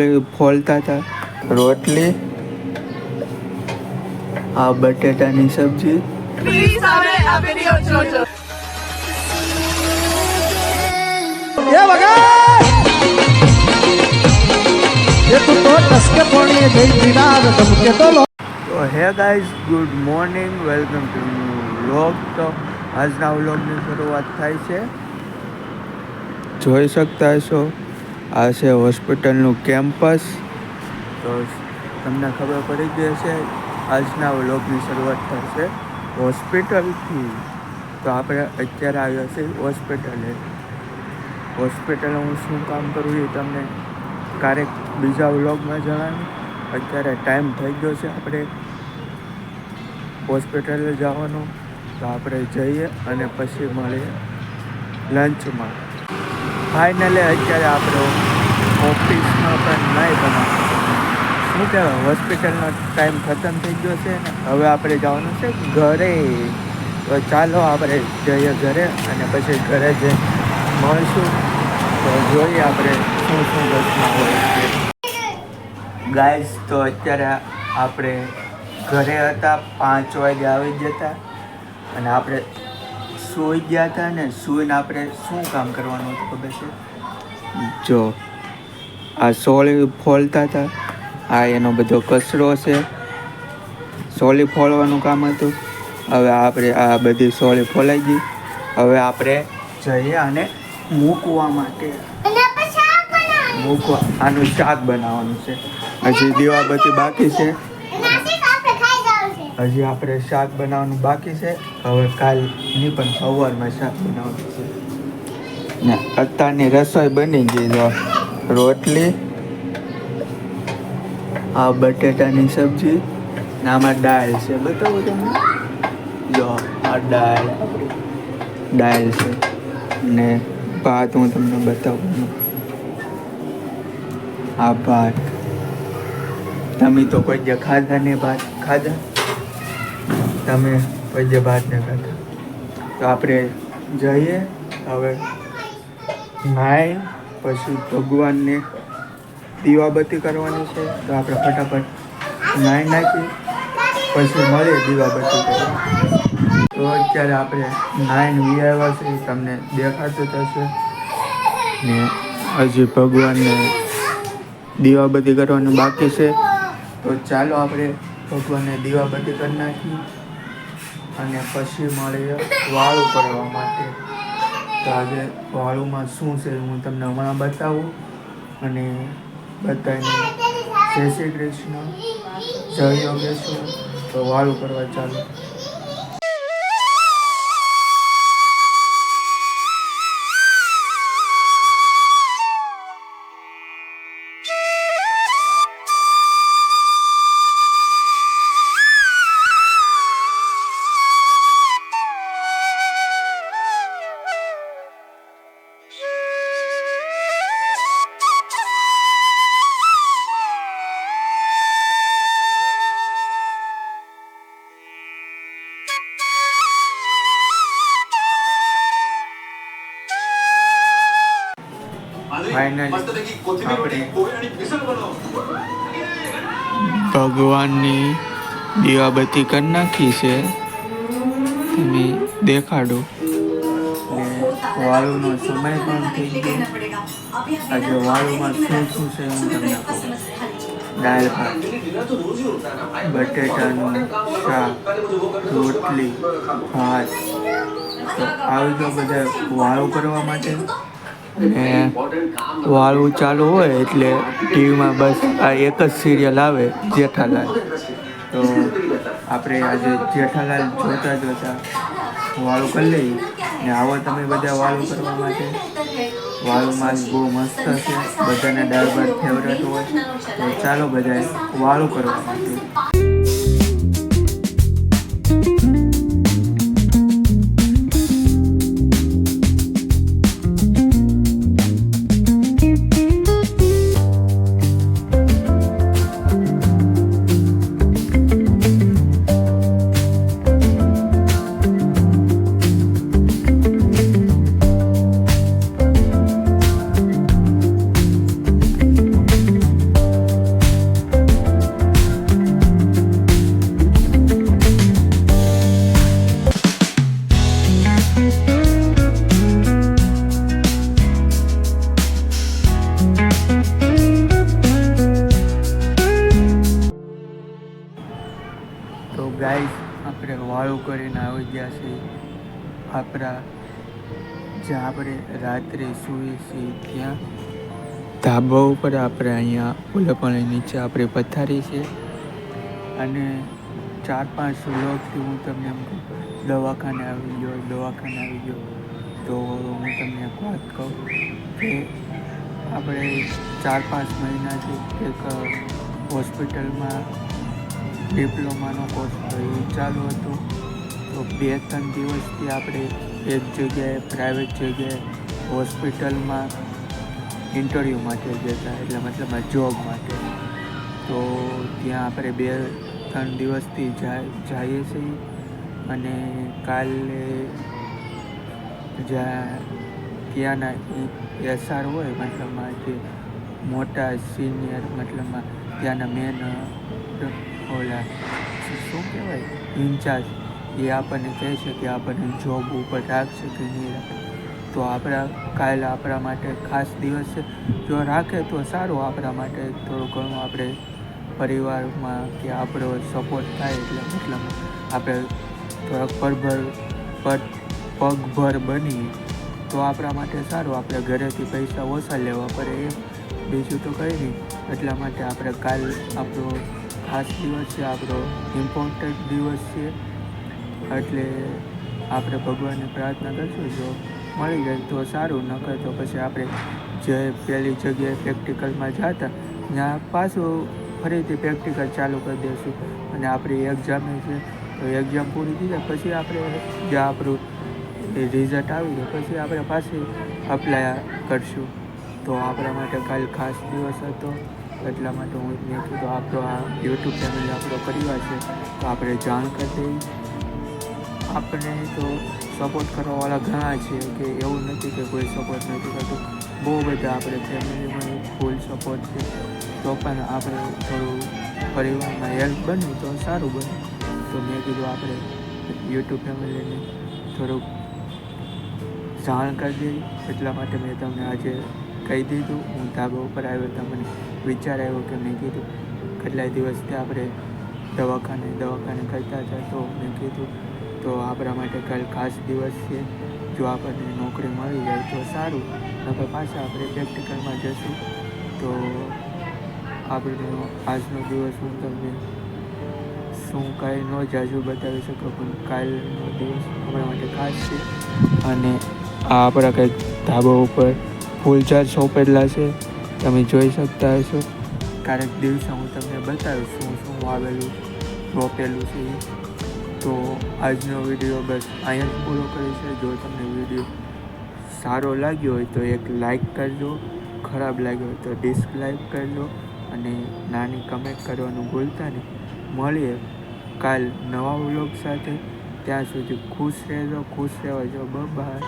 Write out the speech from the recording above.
સોળી ફોલતા હતા રોટલી આ બટેટાની સબ્જી. તું hey guys good morning welcome to vlog તો આજના વ્લોગની શરૂઆત થાય છે. જોઈ શકતા હશો. આ છે હોસ્પિટલનું કેમ્પસ. તો તમને ખબર પડી ગઈ હશે, આજના વ્લોગની શરૂઆત થશે હોસ્પિટલથી. તો આપણે અત્યારે આવ્યા છે હોસ્પિટલે. હોસ્પિટલે હું શું કામ કરું એ તમને ક્યારેક બીજા વ્લોગમાં જણાવ્યું અત્યારે ટાઈમ થઈ ગયો છે આપણે હોસ્પિટલે જવાનું. તો આપણે જઈએ અને પછી મળીએ લંચમાં. ફાઇનલી અત્યારે આપણે ઓફિસમાં પણ નહીં બનાવ. શું કહેવાય? હોસ્પિટલનો ટાઈમ ખતમ થઈ ગયો છે ને, હવે આપણે જવાનું છે ઘરે. તો ચાલો આપણે જઈએ ઘરે અને પછી ઘરે જઈ મળશું. તો જોઈએ આપણે શું શું બસમાં હોય છે. ગાઈસ તો અત્યારે આપણે ઘરે હતા, પાંચ વાગે આવી જતા. અને આપણે સૂઈ ગયા હતા ને સૂઈને આપણે શું કામ કરવાનું હતું ખબર છે? જો આ સોળી ફોલતા હતા. આ એનો બધો કચરો છે. સોળી ફોલવાનું કામ હતું. હવે આપણે આ બધી સોળી ફોલાઈ ગઈ. હવે આપણે જઈએ અને મૂકવા માટે. મૂકવા. આનું શાક બનાવવાનું છે. હજી દીવાબત્તી બાકી છે. હજી આપણે શાક બનાવવાનું બાકી છે. હવે કાલની પણ સવારમાં શાક બનાવવાનું છે. ને અત્યારની રસોઈ બની ગઈ જો. રોટલી, આ બટેટાની સબ્જી ને આમાં દાળ છે. બતાવું તમને જો, આ દાળ દાળ છે. ને ભાત હું તમને બતાવું. આ ભાત. તમે તો કોઈ જે ખાધા ને ભાત. ખાધા? તમે કોઈ જે ભાત ને ખાધા તો આપણે જઈએ. હવે નાઈ પછી ભગવાનને દીવાબત્તી કરવાની છે. તો આપણે ફટાફટ નાઈ નાખી, પછી મળીએ દીવાબત્તી કરવા. તો અત્યારે આપણે નાઈન વી આવ્યા છે તમને દેખાતું થશે ને હજી ભગવાનને દીવાબત્તી કરવાનું બાકી છે. તો ચાલો આપણે ભગવાનને દીવાબત્તી કરી નાખી અને પછી મળીએ વાળું કરવા માટે. તો આજે વાળુમાં શું છે હું તમને હમણાં બતાવું. અને બતાવીને જય શ્રી કૃષ્ણ. જય યોગેશ્વર. તો વાળું કરવા ચાલો. ફાઇનલી ભગવાનની દીવાબત્તી કરી નાખી છે. તમે દેખાડો. ને વાળુનો સમય પણ થઈ ગયો. આજે વાળુમાં શું શું છે હું તમને કહું. દાળ ભાત બટેટાનું શાક રોટલી ભાત. આવી તો બધા વાળું કરવા માટે ને વાળું ચાલુ હોય એટલે ટીવીમાં બસ આ એક જ સિરિયલ આવે, જેઠાલાલ. તો આપણે આજે જેઠાલાલ જોતા જોતા વાળું કરી લઈએ. ને આવો તમે બધા વાળું કરવા માટે. વાળું માસ બહુ મસ્ત છે. બધાને દાળ ભાત ફેવરેટ હોય. તો ચાલો બધાએ વાળું કરવા માટે. તો ગાઈઝ આપણે વાળું કરીને આવી ગયા છીએ. આપણા જ્યાં આપણે રાત્રે સૂઈએ છીએ ત્યાં. ધાબા ઉપર આપણે અહીંયા ઉલપણી નીચે આપણે પથારી છે. અને ચાર પાંચ વ્લોગથી હું તમને એમ દવાખાને આવી ગયો, દવાખાને આવી ગયો. તો હું તમને એક વાત કહું કે આપણે ચાર પાંચ મહિનાથી એક હોસ્પિટલમાં ડિપ્લોમાનો કોર્સ ચાલુ હતો. તો બે ત્રણ દિવસથી આપણે એક જગ્યાએ, પ્રાઇવેટ જગ્યાએ હોસ્પિટલમાં ઇન્ટરવ્યૂ માટે જતા, એટલે મતલબ જોબ માટે. તો ત્યાં આપણે બે ત્રણ દિવસથી જાય, જઈએ છીએ. અને કાલે જ્યાં ત્યાંના એસઆર હોય મતલબમાં જે મોટા સિનિયર મતલબમાં ત્યાંના મેન ઓલા, શું કહેવાય? ઇન્ચાર્જ એ આપણને કહે છે કે આપણને જોબ ઉપર રાખશે કે નહીં રાખે. તો આપણા, કાલે આપણા માટે ખાસ દિવસ જો રાખે તો સારું, આપણા માટે થોડું ઘણું આપણે પરિવારમાં કે આપણો સપોર્ટ થાય એટલે મતલબ આપણે પર પગભર બની, તો આપણા માટે સારું. આપણે ઘરેથી પૈસા ઓછા લેવા પડે એમ. બીજું તો કંઈ નહીં. એટલા માટે આપણે કાલ આપણો ખાસ દિવસ છે, આપણો ઇમ્પોર્ટન્ટ દિવસ છે. એટલે આપણે ભગવાનને પ્રાર્થના કરશું, જો મળી જાય તો સારું. નકર તો પછી આપણે જે પહેલી જગ્યાએ પ્રેક્ટિકલમાં જતા, ત્યાં પાછું ફરીથી પ્રેક્ટિકલ ચાલુ કરી દઈશું અને આપણી એક્ઝામે છે એક્ઝામ પૂરી થઈ જાય, પછી આપણે જે આપણું રિઝલ્ટ આવી જાય, પછી આપણે પાછી અપ્લાય કરશું. તો આપણા માટે કાલ ખાસ દિવસ હતો, એટલા માટે હું મેં કીધું, આપણો આ યુટ્યુબ ચેનલ આપણો પરિવાર છે તો આપણે જાણ કરી દઈએ. આપણે તો સપોર્ટ કરવાવાળા ઘણા છે, કે એવું નથી કે કોઈ સપોર્ટ નથી કરતું. બહુ બધા આપણે ફેમિલીમાં ફૂલ સપોર્ટ છે, તો પણ આપણે થોડું પરિવારમાં હેલ્પ બને તો સારું બને. તો મેં કીધું આપણે યુટ્યુબ ફેમિલીને થોડુંક જાણ કરી દીધી એટલા માટે મેં તમને આજે કહી દીધું. હું ધાબા ઉપર આવ્યો તમને વિચાર આવ્યો કે મેં કીધું, કેટલાય દિવસથી આપણે દવાખાને દવાખાને કરતા હતા તો મેં કીધું, તો આપણા માટે કાલ ખાસ દિવસ છે. જો આપણને નોકરી મળી જાય તો સારું. નકર પાછા આપણે પ્રેક્ટિકલમાં જશું. તો આપણો આજનો દિવસ હું તમને શું કાંઈ ન જાજુ બતાવી શકું, પણ કાલનો દિવસ આપણા માટે ખાસ છે. અને આ આપણા કંઈક ધાબા ઉપર ફૂલ ચાર્જ સોંપેલા છે. તમે જોઈ શકતા હશો. ક્યારેક દિવસે હું તમને બતાવીશ શું શું આવેલું રોપેલું છે તો આજનો વીડિયો બસ અહીંયા જ પૂરો કરીશ. જો તમને વીડિયો સારો લાગ્યો હોય તો એક લાઈક કરજો, ખરાબ લાગ્યો હોય તો ડિસલાઈક કરજો, અને નાની કમેન્ટ કરવાનું ભૂલતા નહીં. મળીએ. કાલ નવા વ્લોગ સાથે ત્યાં સુધી ખુશ રહેજો ખુશ રહેવા જો બાય